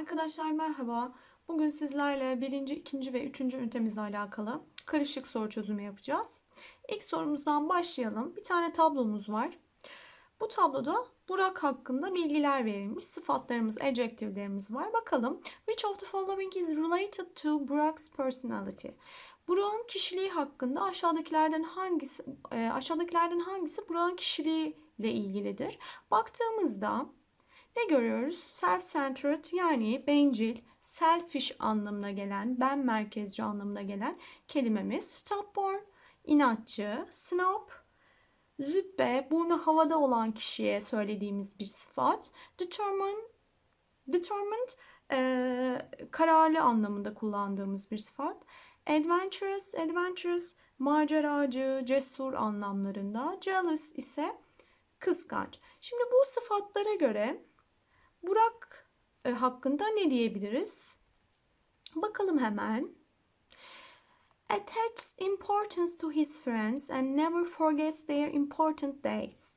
Arkadaşlar merhaba. Bugün sizlerle birinci, ikinci ve üçüncü ünitemizle alakalı karışık soru çözümü yapacağız. İlk sorumuzdan başlayalım. Bir tane tablomuz var. Bu tabloda Burak hakkında bilgiler verilmiş. Sıfatlarımız, adjective'lerimiz var. Bakalım. Which of the following is related to Burak's personality? Burak'ın kişiliği hakkında aşağıdakilerden hangisi e, aşağıdakilerden hangisi Burak'ın kişiliğiyle ilgilidir? Baktığımızda ne görüyoruz? Self-centered yani bencil, selfish anlamına gelen, ben merkezci anlamına gelen kelimemiz. Stubborn, inatçı, snob, züppe, burnu havada olan kişiye söylediğimiz bir sıfat. Determined, determined e, kararlı anlamında kullandığımız bir sıfat. Adventurous, adventurous, maceracı, cesur anlamlarında. Jealous ise kıskanç. Şimdi bu sıfatlara göre Burak e, hakkında ne diyebiliriz? Bakalım hemen. Attaches importance to his friends and never forgets their important days.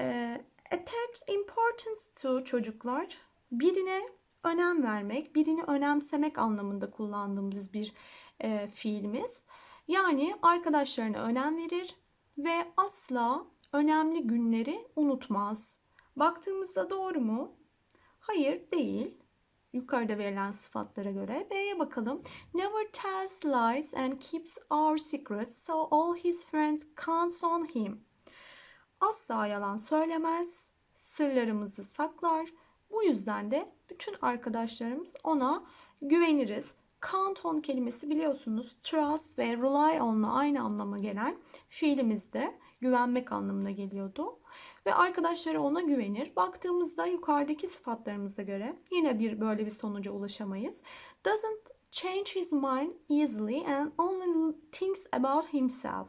E, attach importance to çocuklar birine önem vermek, birini önemsemek anlamında kullandığımız bir e, fiilimiz. Yani arkadaşlarına önem verir ve asla önemli günleri unutmaz. Baktığımızda doğru mu? Hayır değil. Yukarıda verilen sıfatlara göre. B'ye bakalım. Never tells lies and keeps our secrets so all his friends counts on him. Asla yalan söylemez. Sırlarımızı saklar. Bu yüzden de bütün arkadaşlarımız ona güveniriz. Count on kelimesi biliyorsunuz trust ve rely on'la aynı anlama gelen fiilimizde güvenmek anlamına geliyordu. Ve arkadaşları ona güvenir. Baktığımızda yukarıdaki sıfatlarımıza göre yine bir böyle bir sonuca ulaşamayız. Doesn't change his mind easily and only thinks about himself.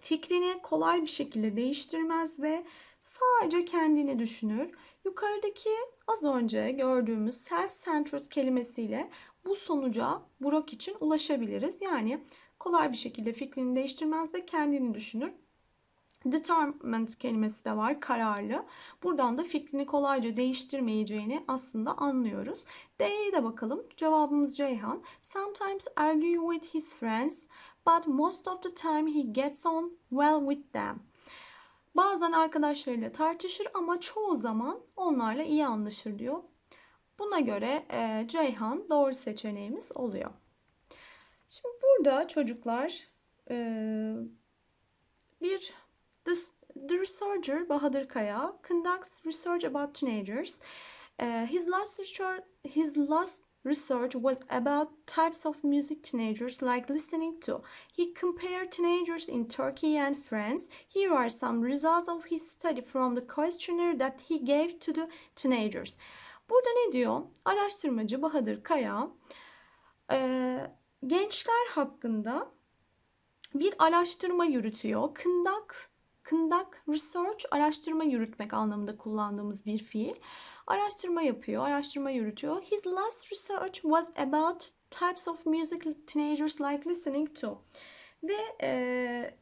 Fikrini kolay bir şekilde değiştirmez ve sadece kendini düşünür. Yukarıdaki az önce gördüğümüz self-centered kelimesiyle bu sonuca Burak için ulaşabiliriz. Yani kolay bir şekilde fikrini değiştirmez ve kendini düşünür. Determined kelimesi de var, kararlı. Buradan da fikrini kolayca değiştirmeyeceğini aslında anlıyoruz. D'ye de bakalım. Cevabımız Ceyhan. Sometimes argue with his friends, but most of the time he gets on well with them. Bazen arkadaşlarıyla tartışır ama çoğu zaman onlarla iyi anlaşır diyor. Buna göre e, Ceyhan doğru seçeneğimiz oluyor. Şimdi burada çocuklar e, bir the, the researcher Bahadır Kaya conducts research about teenagers. Uh, his last research, his last research was about types of music teenagers like listening to. He compared teenagers in Turkey and France. Here are some results of his study from the questionnaire that he gave to the teenagers. Burada ne diyor? Araştırmacı Bahadır Kaya e, gençler hakkında bir araştırma yürütüyor. Conduct, conduct research, araştırma yürütmek anlamında kullandığımız bir fiil. Araştırma yapıyor, araştırma yürütüyor. His last research was about types of music teenagers like listening to. Ve e,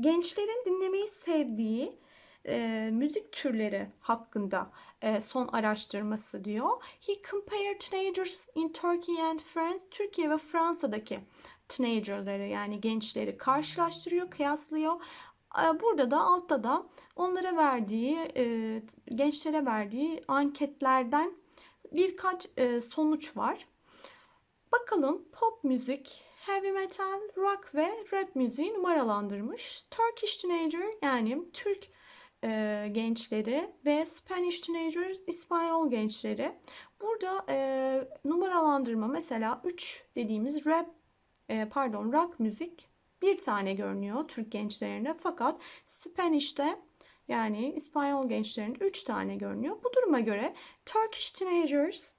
gençlerin dinlemeyi sevdiği e, müzik türleri hakkında e, son araştırması diyor. He compared teenagers in Turkey and France, Türkiye ve Fransa'daki teenagerları yani gençleri karşılaştırıyor, kıyaslıyor. E, burada da altta da onlara verdiği, e, gençlere verdiği anketlerden birkaç e, sonuç var. Bakalım pop müzik, heavy metal, rock ve rap müziği numaralandırmış. Turkish teenager yani Türk e, gençleri ve Spanish teenagers İspanyol gençleri. Burada numaralandırma mesela 3 dediğimiz rap pardon rock müzik bir tane görünüyor Türk gençlerine fakat Spanish'te yani İspanyol gençlerin 3 tane görünüyor. Bu duruma göre Turkish teenagers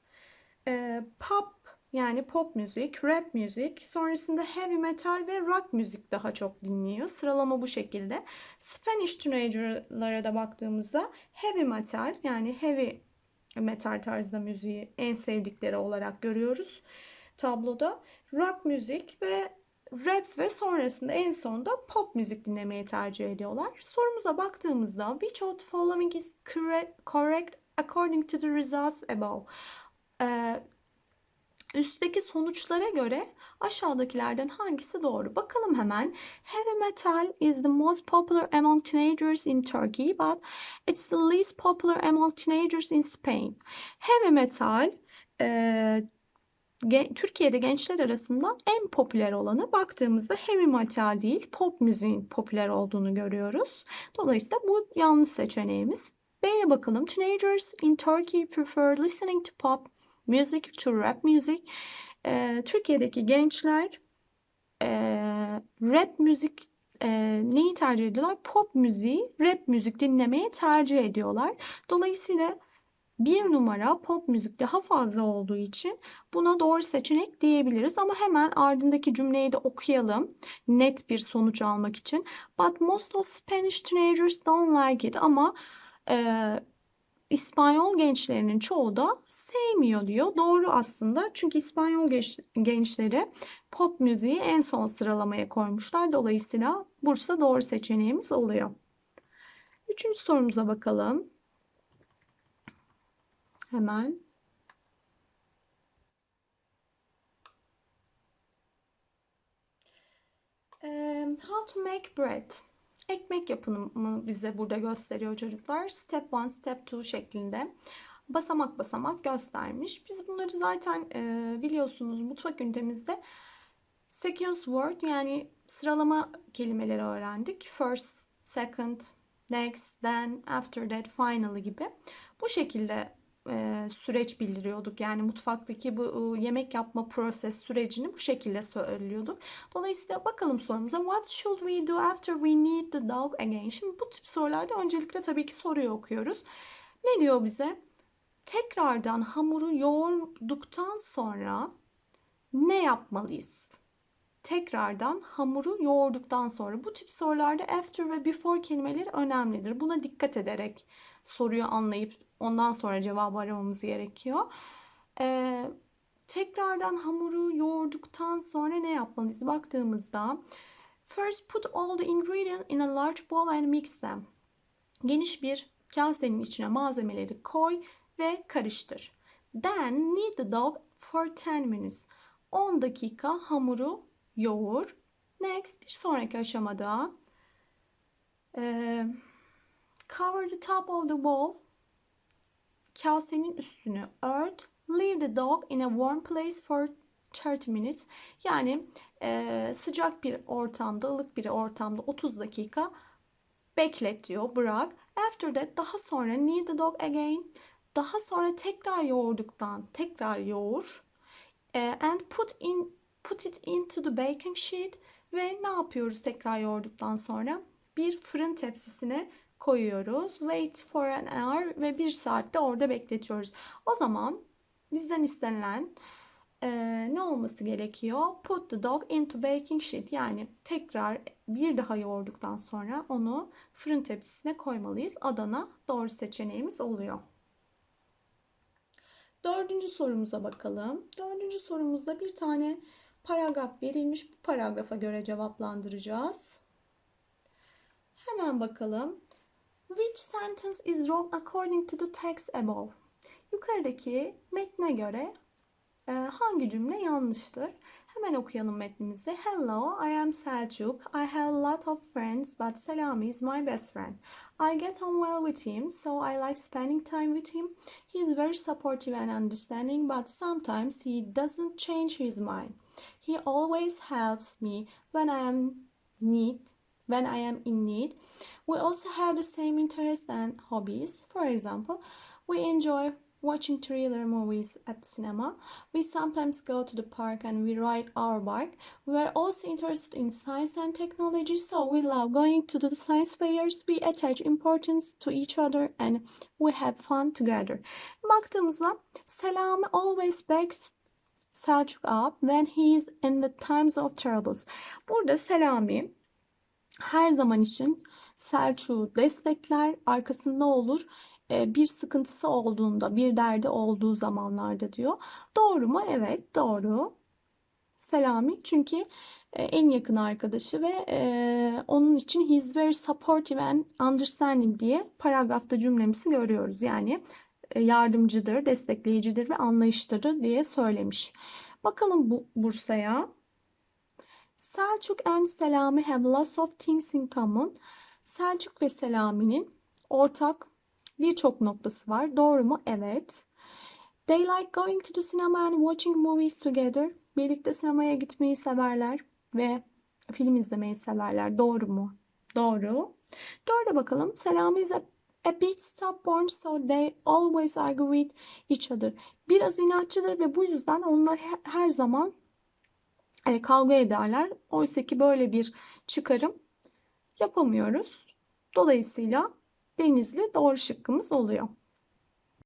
e, pop yani pop müzik, rap müzik, sonrasında heavy metal ve rock müzik daha çok dinliyor. Sıralama bu şekilde. Spanish teenager'lara da baktığımızda heavy metal yani heavy metal tarzda müziği en sevdikleri olarak görüyoruz tabloda. Rock müzik ve rap ve sonrasında en sonunda pop müzik dinlemeyi tercih ediyorlar. Sorumuza baktığımızda which of the following is correct according to the results above? Ee, üstteki sonuçlara göre aşağıdakilerden hangisi doğru? Bakalım hemen. Heavy metal is the most popular among teenagers in Turkey, but it's the least popular among teenagers in Spain. Heavy metal e, Türkiye'de gençler arasında en popüler olanı baktığımızda heavy metal değil, pop müziğin popüler olduğunu görüyoruz. Dolayısıyla bu yanlış seçeneğimiz. B'ye bakalım. Teenagers in Turkey prefer listening to pop music to rap music. Ee, Türkiye'deki gençler e, rap müzik e, neyi tercih ediyorlar? Pop müziği, rap müzik dinlemeyi tercih ediyorlar. Dolayısıyla bir numara pop müzik daha fazla olduğu için buna doğru seçenek diyebiliriz. Ama hemen ardındaki cümleyi de okuyalım. Net bir sonuç almak için. But most of Spanish teenagers don't like it. Ama e, İspanyol gençlerinin çoğu da sevmiyor diyor. Doğru aslında. Çünkü İspanyol genç, gençleri pop müziği en son sıralamaya koymuşlar. Dolayısıyla Bursa doğru seçeneğimiz oluyor. Üçüncü sorumuza bakalım. Hemen. How to make bread. Ekmek yapımı bize burada gösteriyor çocuklar. Step 1, step 2 şeklinde basamak basamak göstermiş. Biz bunları zaten e, biliyorsunuz mutfak ünitemizde sequence word yani sıralama kelimeleri öğrendik. First, second, next, then, after that, finally gibi. Bu şekilde e, süreç bildiriyorduk. Yani mutfaktaki bu e, yemek yapma proses sürecini bu şekilde söylüyorduk. Dolayısıyla bakalım sorumuza. What should we do after we need the dog again? Şimdi bu tip sorularda öncelikle tabii ki soruyu okuyoruz. Ne diyor bize? Tekrardan hamuru yoğurduktan sonra ne yapmalıyız? Tekrardan hamuru yoğurduktan sonra bu tip sorularda after ve before kelimeleri önemlidir. Buna dikkat ederek soruyu anlayıp ondan sonra cevabı aramamız gerekiyor. Ee, tekrardan hamuru yoğurduktan sonra ne yapmalıyız? Baktığımızda first put all the ingredients in a large bowl and mix them. Geniş bir kasenin içine malzemeleri koy ve karıştır. Then knead the dough for 10 minutes. 10 dakika hamuru yoğur. Next bir sonraki aşamada e, cover the top of the bowl kasenin üstünü ört. Leave the dog in a warm place for 30 minutes. Yani e, sıcak bir ortamda, ılık bir ortamda 30 dakika beklet diyor, bırak. After that daha sonra knead the dog again. Daha sonra tekrar yoğurduktan tekrar yoğur. E, and put in put it into the baking sheet ve ne yapıyoruz tekrar yoğurduktan sonra? Bir fırın tepsisine koyuyoruz. Wait for an hour ve bir saatte orada bekletiyoruz. O zaman bizden istenilen e, ne olması gerekiyor? Put the dog into baking sheet. Yani tekrar bir daha yoğurduktan sonra onu fırın tepsisine koymalıyız. Adana doğru seçeneğimiz oluyor. Dördüncü sorumuza bakalım. Dördüncü sorumuzda bir tane paragraf verilmiş. Bu paragrafa göre cevaplandıracağız. Hemen bakalım. Which sentence is wrong according to the text above? Yukarıdaki metne göre e, hangi cümle yanlıştır? Hemen okuyalım metnimizi. Hello, I am Selçuk. I have a lot of friends, but Selami is my best friend. I get on well with him, so I like spending time with him. He is very supportive and understanding, but sometimes he doesn't change his mind. He always helps me when I am need when I am in need. We also have the same interests and hobbies. For example, we enjoy watching thriller movies at cinema. We sometimes go to the park and we ride our bike. We are also interested in science and technology, so we love going to the science fairs. We attach importance to each other and we have fun together. Baktığımızda Selami always begs Selçuk up when he is in the times of troubles. Burada Selami her zaman için Selçuk'u destekler, arkasında olur. E, bir sıkıntısı olduğunda, bir derdi olduğu zamanlarda diyor. Doğru mu? Evet, doğru. Selami çünkü e, en yakın arkadaşı ve e, onun için he's very supportive and understanding diye paragrafta cümlemizi görüyoruz. Yani e, yardımcıdır, destekleyicidir ve anlayışlıdır diye söylemiş. Bakalım bu Bursa'ya. Selçuk and Selami have lots of things in common. Selçuk ve Selami'nin ortak birçok noktası var. Doğru mu? Evet. They like going to the cinema and watching movies together. Birlikte sinemaya gitmeyi severler ve film izlemeyi severler. Doğru mu? Doğru. Dörde bakalım. Selami is a, a bit stubborn so they always argue with each other. Biraz inatçıdır ve bu yüzden onlar he- her zaman e, kavga ederler. Oysa ki böyle bir çıkarım yapamıyoruz. Dolayısıyla Denizli doğru şıkkımız oluyor.